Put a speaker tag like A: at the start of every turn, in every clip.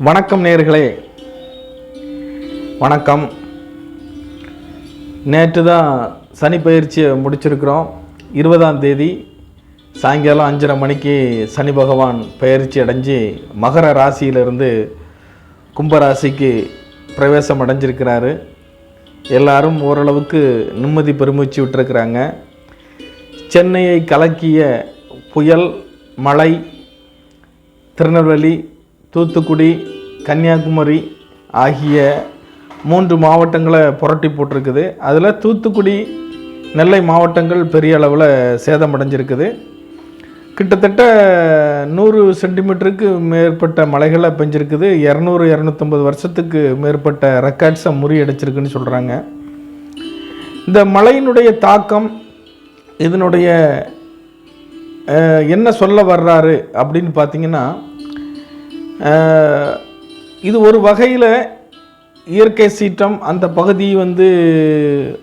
A: வணக்கம் நேர்களே. வணக்கம். நேற்று தான் சனி பயிற்சியை முடிச்சிருக்கிறோம். இருபதாம் தேதி சாயங்காலம் அஞ்சரை மணிக்கு சனி பகவான் பயிற்சி அடைஞ்சு மகர ராசியிலிருந்து கும்பராசிக்கு பிரவேசம் அடைஞ்சிருக்கிறாரு. எல்லாரும் ஓரளவுக்கு நிம்மதி பெருமூச்சு விட்டுருக்குறாங்க. சென்னையை கலக்கிய புயல் மழை திருநெல்வேலி தூத்துக்குடி கன்னியாகுமரி ஆகிய மூன்று மாவட்டங்களை புரட்டி போட்டிருக்குது. அதில் தூத்துக்குடி நெல்லை மாவட்டங்கள் பெரிய அளவில் சேதமடைஞ்சிருக்குது கிட்டத்தட்ட நூறு சென்டிமீட்டருக்கு மேற்பட்ட மலைகளை பெஞ்சிருக்குது. இரநூறு இரநூத்தம்பது வருஷத்துக்கு மேற்பட்ட ரெக்கார்ட்ஸை முறியடிச்சிருக்குன்னு சொல்கிறாங்க இந்த மலையினுடைய தாக்கம் இதனுடைய என்ன சொல்ல வர்றாரு அப்படின்னு பார்த்தீங்கன்னா இது ஒரு வகையில் இயற்கை சீற்றம். அந்த பகுதி வந்து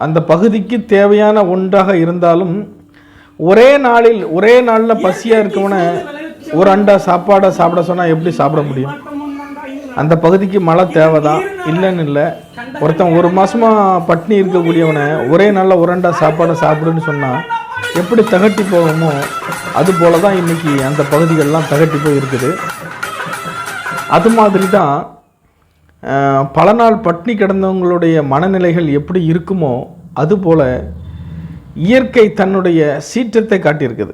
A: அந்த பகுதிக்கு தேவையான ஒன்றாக இருந்தாலும் ஒரே நாளில் ஒரே நாளில் பசியாக இருக்கவனை ஒரு அண்டா சாப்பாடை சாப்பிட சொன்னால் எப்படி சாப்பிட முடியும்? அந்த பகுதிக்கு மழை தேவைதான் இல்லைன்னு இல்லை. ஒருத்தன் ஒரு மாசமாக பட்னி இருக்கக்கூடியவனை ஒரே நாளில் ஒரு அண்டா சாப்பாடை சாப்பிடுன்னு சொன்னால் எப்படி தகட்டி போகுமோ அது போல தான் இன்னைக்கு அந்த பகுதிகள்லாம் தகட்டி போய் இருக்குது அது மாதிரி தான் பல நாள் பட்னி கிடந்தவங்களுடைய மனநிலைகள் எப்படி இருக்குமோ அதுபோல் இயற்கை தன்னுடைய சீற்றத்தை காட்டியிருக்குது.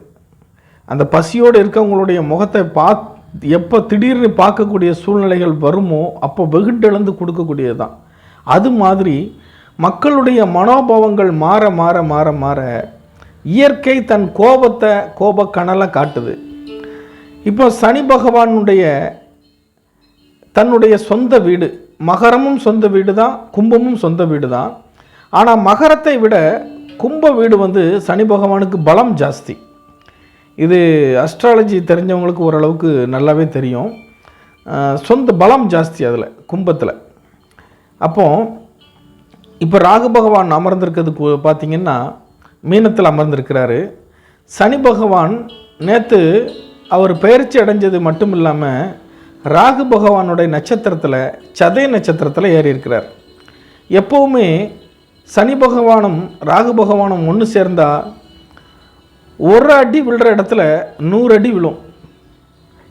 A: அந்த பசியோடு இருக்கவங்களுடைய முகத்தை பா எப்போ திடீர்னு பார்க்கக்கூடிய சூழ்நிலைகள் வருமோ அப்போ வெகுண்டெழுந்து கொடுக்கக்கூடியது தான் அது மாதிரி மக்களுடைய மனோபாவங்கள் மாற மாற மாற மாற இயற்கை தன் கோபத்தை கோபக்கனலை காட்டுது. இப்போ சனி பகவானுடைய தன்னுடைய சொந்த வீடு மகரமும் சொந்த வீடு தான் கும்பமும் சொந்த வீடு தான் ஆனால் மகரத்தை விட கும்ப வீடு வந்து சனி பகவானுக்கு பலம் ஜாஸ்தி. இது அஸ்ட்ராலஜி தெரிஞ்சவங்களுக்கு ஓரளவுக்கு நல்லாவே தெரியும். சொந்த பலம் ஜாஸ்தி அதில் கும்பத்தில். அப்போ இப்போ ராகு பகவான் அமர்ந்திருக்கிறது பார்த்திங்கன்னா பார்த்தீங்கன்னா மீனத்தில் அமர்ந்திருக்கிறாரு. சனி பகவான் நேற்று அவர் பயிற்சி அடைஞ்சது மட்டும் இல்லாமல் ராகு பகவானுடைய நட்சத்திரத்தில் சதய நட்சத்திரத்தில் ஏறி இருக்கிறார் எப்போவுமே சனி பகவானும் ராகு பகவானும் ஒன்று சேர்ந்தால் ஒரு அடி விழுற இடத்துல நூறு அடி விழும்.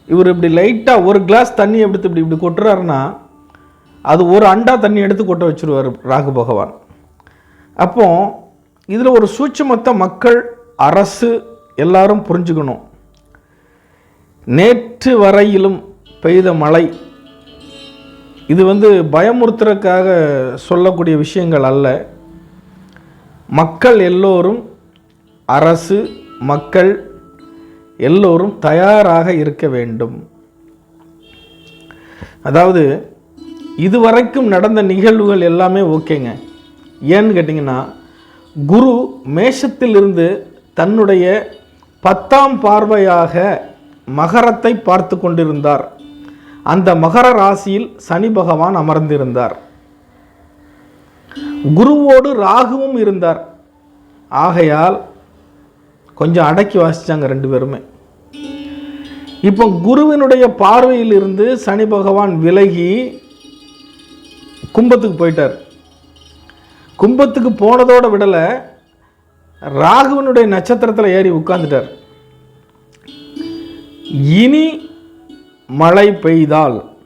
A: இவர் இப்படி லைட்டாக ஒரு கிளாஸ் தண்ணி எடுத்து இப்படி இப்படி கொட்டுறாருன்னா அது ஒரு அண்டா தண்ணி எடுத்து கொட்ட வச்சுருவார் ராகு பகவான். அப்போ இதில் ஒரு சூட்சுமத்தை மக்கள் அரசு எல்லாரும் புரிஞ்சுக்கணும். நேற்று வரையிலும் பெய்த மழை. இது வந்து பயமுறுத்துறதுக்காக சொல்லக்கூடிய விஷயங்கள் அல்ல. மக்கள் எல்லோரும் அரசு மக்கள் எல்லோரும் தயாராக இருக்க வேண்டும். அதாவது இதுவரைக்கும் நடந்த நிகழ்வுகள் எல்லாமே ஓகேங்க. ஏன்னு கேட்டிங்கன்னா குரு மேஷத்திலிருந்து தன்னுடைய பத்தாம் பார்வையாக மகரத்தை பார்த்து கொண்டிருந்தார். அந்த மகர ராசியில் சனி பகவான் அமர்ந்திருந்தார். குருவோடு ராகுவும் இருந்தார். ஆகையால் கொஞ்சம் அடக்கி வாசிச்சாங்க ரெண்டு பேருமே. இப்போ குருவினுடைய பார்வையிலிருந்து சனி பகவான் விலகி கும்பத்துக்கு போயிட்டார். கும்பத்துக்கு போனதோடு விடலை ராகுவனுடைய நட்சத்திரத்தில் ஏறி உட்காந்துட்டார் இனி மழை பெய்தால்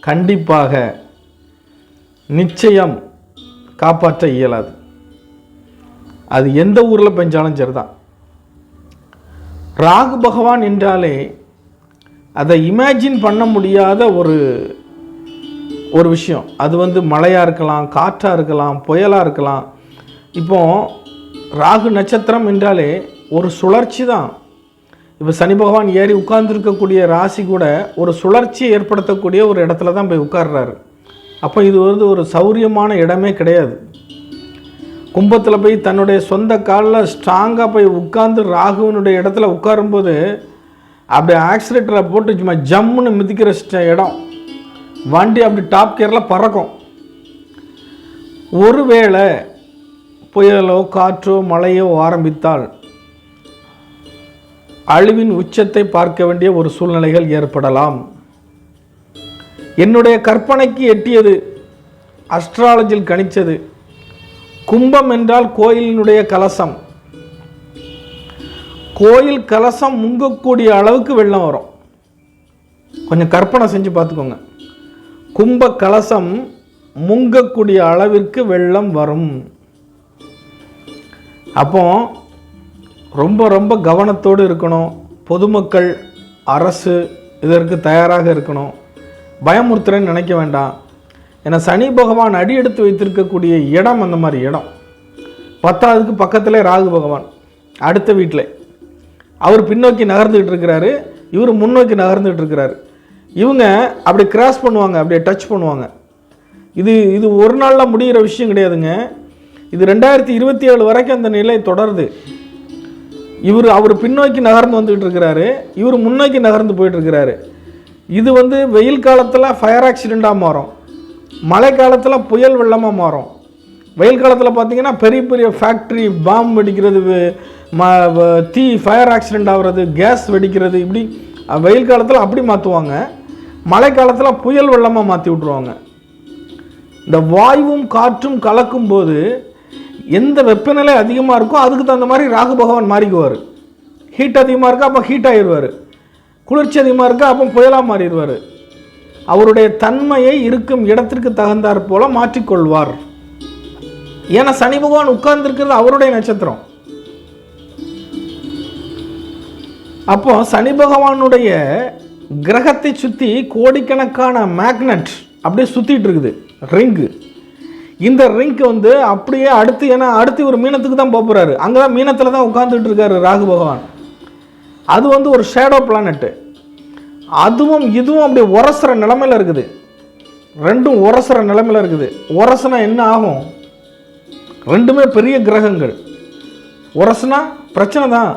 A: கண்டிப்பாக நிச்சயம் காப்பாற்ற இயலாது. அது எந்த ஊரில் பெஞ்சாலும் சரிதான். ராகு பகவான் என்றாலே அதை இமேஜின் பண்ண முடியாத ஒரு ஒரு விஷயம். அது வந்து மழையாக இருக்கலாம் காற்றாக இருக்கலாம் புயலாக இருக்கலாம். இப்போ ராகு நட்சத்திரம் என்றாலே ஒரு சுழற்சி தான். இப்போ சனி பகவான் ஏறி உட்கார்ந்துருக்கக்கூடிய ராசி கூட ஒரு சுழற்சியை ஏற்படுத்தக்கூடிய ஒரு இடத்துல தான் போய் உட்கார்றாரு. அப்போ இது வந்து ஒரு சௌரியமான இடமே கிடையாது. கும்பத்தில் போய் தன்னுடைய சொந்த காலில் ஸ்ட்ராங்காக போய் உட்கார்ந்து ராகுவனுடைய இடத்துல உட்காரும்போது அப்படி ஆக்சிலேட்டரை போட்டு சும்மா ஜம்முன்னு மிதிக்கிற இடம். வண்டி அப்படி டாப் கியரில் பறக்கும். ஒருவேளை புயலோ காற்றோ மழையோ ஆரம்பித்தால் அழிவின் உச்சத்தை பார்க்க வேண்டிய ஒரு சூழ்நிலைகள் ஏற்படலாம். என்னுடைய கற்பனைக்கு எட்டியது அஸ்ட்ராலஜியில் கணிச்சது கும்பம் என்றால் கோயிலினுடைய கலசம். கோயில் கலசம் முங்கக்கூடிய அளவுக்கு வெள்ளம் வரும். கொஞ்சம் கற்பனை செஞ்சு பார்த்துக்கோங்க. கும்ப கலசம் முங்கக்கூடிய அளவிற்கு வெள்ளம் வரும். அப்போ ரொம்ப ரொம்ப கவனத்தோடு இருக்கணும். பொதுமக்கள் அரசு இதற்கு தயாராக இருக்கணும். பயமுறுத்துறேன்னு நினைக்க வேண்டாம். ஏன்னா சனி பகவான் அடி எடுத்து வைத்திருக்கக்கூடிய இடம் அந்த மாதிரி இடம். பத்தாவதுக்கு பக்கத்தில் ராகு பகவான் அடுத்த வீட்டில். அவர் பின்னோக்கி நகர்ந்துக்கிட்டு இருக்கிறாரு. இவர் முன்னோக்கி நகர்ந்துக்கிட்டு இருக்கிறாரு. இவங்க அப்படி கிராஸ் பண்ணுவாங்க அப்படியே டச் பண்ணுவாங்க. இது இது ஒரு நாளில் முடிகிற விஷயம் கிடையாதுங்க. இது ரெண்டாயிரத்தி இருபத்தி ஏழு வரைக்கும் அந்த நிலை தொடருது. இவர் அவர் பின்னோக்கி நகர்ந்து வந்துகிட்டு இருக்கிறாரு. இவர் முன்னோக்கி நகர்ந்து போயிட்டுருக்கிறாரு இது வந்து வெயில் காலத்தில் ஃபயர் ஆக்சிடெண்ட்டாக மாறும். மழை காலத்தில் புயல் வெள்ளமாக மாறும். வெயில் காலத்தில் பார்த்திங்கன்னா பெரிய பெரிய ஃபேக்ட்ரி பாம்பு வெடிக்கிறது ம வ- தீ ஃபயர் ஆக்சிடெண்ட் ஆகிறது கேஸ் வெடிக்கிறது இப்படி வெயில் காலத்தில் அப்படி மாற்றுவாங்க மழை காலத்தில் புயல் வெள்ளமாக மாற்றி விட்ருவாங்க இந்த வாயுவும் காற்றும் கலக்கும்போது எந்த வெப்பநிலை அதிகமாக இருக்கோ அதுக்கு தகுந்த மாதிரி ராகு பகவான் மாறிக்குவார். ஹீட் அதிகமாக இருக்கா அப்போ ஹீட் ஆகிடுவார் குளிர்ச்சி அதிகமாக இருக்கா அப்போ புயலாக மாறிடுவார். அவருடைய தன்மையை இருக்கும் இடத்திற்கு தகுந்தாற் போல மாற்றிக்கொள்வார். ஏன்னா சனி பகவான் உட்கார்ந்துருக்கிறது அவருடைய நட்சத்திரம். அப்போ சனி பகவானுடைய கிரகத்தை சுற்றி கோடிக்கணக்கான மேக்னட் அப்படியே சுற்றிட்டு இருக்குது ரிங்கு இந்த ரிங்க் வந்து அப்படியே அடுத்து ஏன்னா அடுத்து ஒரு மீனத்துக்கு தான் போக போகிறாரு அங்கே தான் மீனத்தில் தான் உட்காந்துட்டு இருக்காரு ராகு பகவான். அது வந்து ஒரு ஷேடோ பிளானட்டு அதுவும் இதுவும் அப்படியே உரசுற நிலமையில இருக்குது. ரெண்டும் உரசுற நிலமையில இருக்குது. உரசுனா என்ன ஆகும்? ரெண்டுமே பெரிய கிரகங்கள். உரசுனா பிரச்சனை தான்.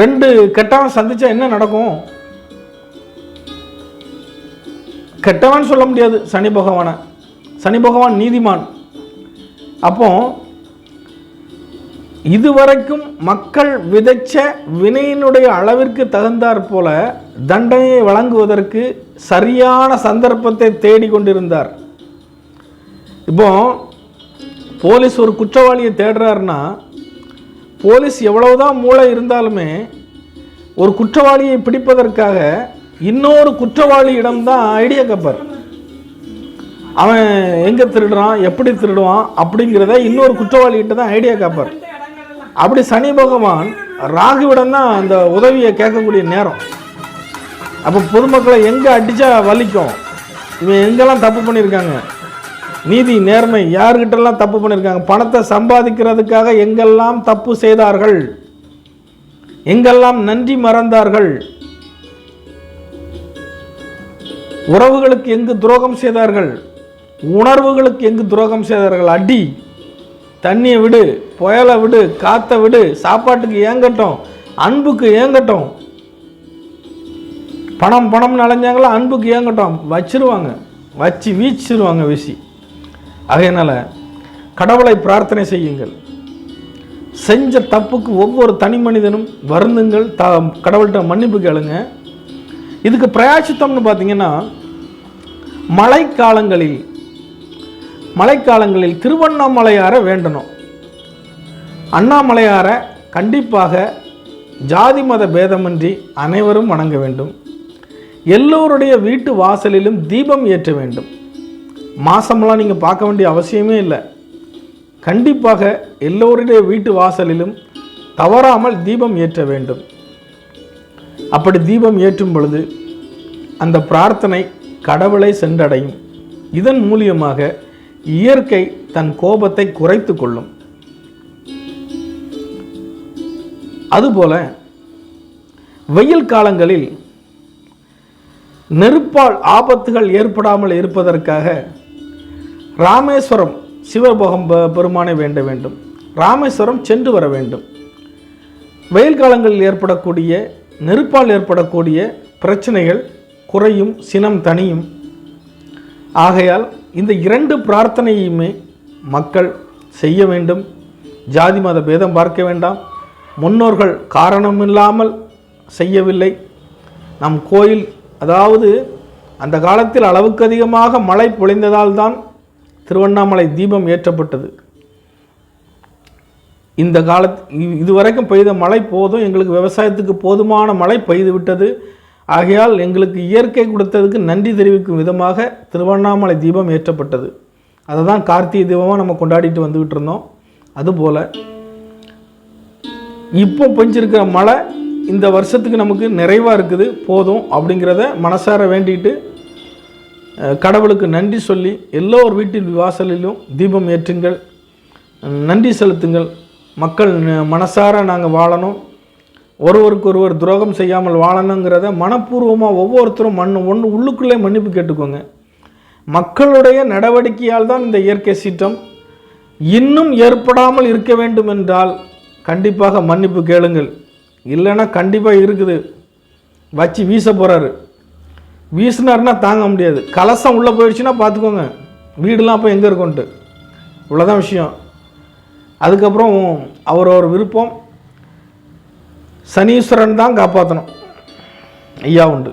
A: ரெண்டு கெட்டவன் சந்திச்சா என்ன நடக்கும்? கெட்டவன் சொல்ல முடியாது சனி பகவானை. சனி பகவான் நீதிமான். அப்போ இதுவரைக்கும் மக்கள் விதைச்ச வினையினுடைய அளவிற்கு தகுந்தாற் போல தண்டனையை வழங்குவதற்கு சரியான சந்தர்ப்பத்தை தேடிக் கொண்டிருந்தார். இப்போ போலீஸ் ஒரு குற்றவாளியை தேடுறாருன்னா போலீஸ் எவ்வளவுதான் மூளை இருந்தாலுமே ஒரு குற்றவாளியை பிடிப்பதற்காக இன்னொரு குற்றவாளியிடம்தான் ஐடியா கப்பர். அவன் எங்கே திருடுறான் எப்படி திருடுவான் அப்படிங்கிறத இன்னொரு குற்றவாளிகிட்ட தான் ஐடியா கேட்பார் அப்படி சனி பகவான் ராகுவிடம் தான் அந்த உதவியை கேட்கக்கூடிய நேரம். அப்போ பொதுமக்களை எங்கே அடித்தா வலிக்கும்? இவன் எங்கெல்லாம் தப்பு பண்ணியிருக்காங்க? நீதி நேர்மை யார்கிட்டலாம் தப்பு பண்ணியிருக்காங்க? பணத்தை சம்பாதிக்கிறதுக்காக எங்கெல்லாம் தப்பு செய்தார்கள்? எங்கெல்லாம் நன்றி மறந்தார்கள்? உறவுகளுக்கு எங்கு துரோகம் செய்தார்கள்? உணர்வுகளுக்கு எங்கு துரோகம் செய்தார்கள் அடி தண்ணியை விடு புயலை விடு காற்றை விடு சாப்பாட்டுக்கு ஏங்கட்டும் அன்புக்கு ஏங்கட்டும். பணம் பணம்னு அலைஞ்சாங்களா அன்புக்கு ஏங்கட்டும். வச்சிருவாங்க வச்சு வீச்சிருவாங்க வீசி. அதனால் கடவுளை பிரார்த்தனை செய்யுங்கள். செஞ்ச தப்புக்கு ஒவ்வொரு தனி மனிதனும் வருந்துங்கள். த கடவுள்கிட்ட மன்னிப்பு கேளுங்க. இதுக்கு பிரயாசித்தம்னு பார்த்தீங்கன்னா மழைக்காலங்களில் மழைக்காலங்களில் திருவண்ணாமலையாரை வேண்டணும். அண்ணாமலையாரை கண்டிப்பாக ஜாதி மத பேதமின்றி அனைவரும் வணங்க வேண்டும். எல்லோருடைய வீட்டு வாசலிலும் தீபம் ஏற்ற வேண்டும். மாசமெல்லாம் நீங்கள் பார்க்க வேண்டிய அவசியமே இல்லை. கண்டிப்பாக எல்லோருடைய வீட்டு வாசலிலும் தவறாமல் தீபம் ஏற்ற வேண்டும். அப்படி தீபம் ஏற்றும் பொழுது அந்த பிரார்த்தனை கடவுளை சென்றடையும். இதன் மூலியமாக இயற்கை தன் கோபத்தை குறைத்து கொள்ளும். அதுபோல வெயில் காலங்களில் நெருப்பால் ஆபத்துகள் ஏற்படாமல் இருப்பதற்காக ராமேஸ்வரம் சிவபோகம் பெருமானை வேண்ட வேண்டும். ராமேஸ்வரம் சென்று வர வேண்டும். வெயில் காலங்களில் ஏற்படக்கூடிய நெருப்பால் ஏற்படக்கூடிய பிரச்சனைகள் குறையும் சினம் தனியும் ஆகையால் இந்த இரண்டு பிரார்த்தனையுமே மக்கள் செய்ய வேண்டும். ஜாதி மத பேதம் பார்க்க வேண்டாம். முன்னோர்கள் காரணமில்லாமல் செய்யவில்லை. நம் கோயில் அதாவது அந்த காலத்தில் அளவுக்கு அதிகமாக மழை பொழிந்ததால் தான் திருவண்ணாமலை தீபம் ஏற்றப்பட்டது. இந்த காலத் இ- இதுவரைக்கும் பெய்த மழை போதும். எங்களுக்கு விவசாயத்துக்கு போதுமான மழை பெய்து விட்டது. ஆகையால் எங்களுக்கு இயற்கை கொடுத்ததுக்கு நன்றி தெரிவிக்கும் விதமாக திருவண்ணாமலை தீபம் ஏற்றப்பட்டது. அதை தான் கார்த்திகை தீபமாக நம்ம கொண்டாடிட்டு வந்துக்கிட்டு இருந்தோம். அதுபோல் இப்போ பெஞ்சிருக்கிற மழை இந்த வருஷத்துக்கு நமக்கு நிறைவாக இருக்குது போதும் அப்படிங்கிறத மனசார வேண்டிட்டு கடவுளுக்கு நன்றி சொல்லி எல்லோர் வீட்டில் வாசலிலும் தீபம் ஏற்றுங்கள். நன்றி செலுத்துங்கள். மக்கள் மனசார நாங்கள் வாழணும். ஒருவருக்கொருவர் துரோகம் செய்யாமல் வாழணுங்கிறத மனப்பூர்வமாக ஒவ்வொருத்தரும் மண் ஒன்று உள்ளுக்குள்ளே மன்னிப்பு கேட்டுக்கோங்க. மக்களுடைய நடவடிக்கையால் தான் இந்த இயற்கை சீற்றம் இன்னும் ஏற்படாமல் இருக்க வேண்டும் என்றால் கண்டிப்பாக மன்னிப்பு கேளுங்கள். இல்லைன்னா கண்டிப்பாக இருக்குது. வச்சு வீச போகிறாரு வீசினார்னா தாங்க முடியாது. கலசம் உள்ளே போயிடுச்சுன்னா பார்த்துக்கோங்க வீடெலாம் அப்போ எங்கே இருக்கும்ன்ட்டு. இவ்வளோதான் விஷயம். அதுக்கப்புறம் அவரவர் விருப்பம் சனீஸ்வரன் தான் காப்பாற்றணும் ஐயா உண்டு.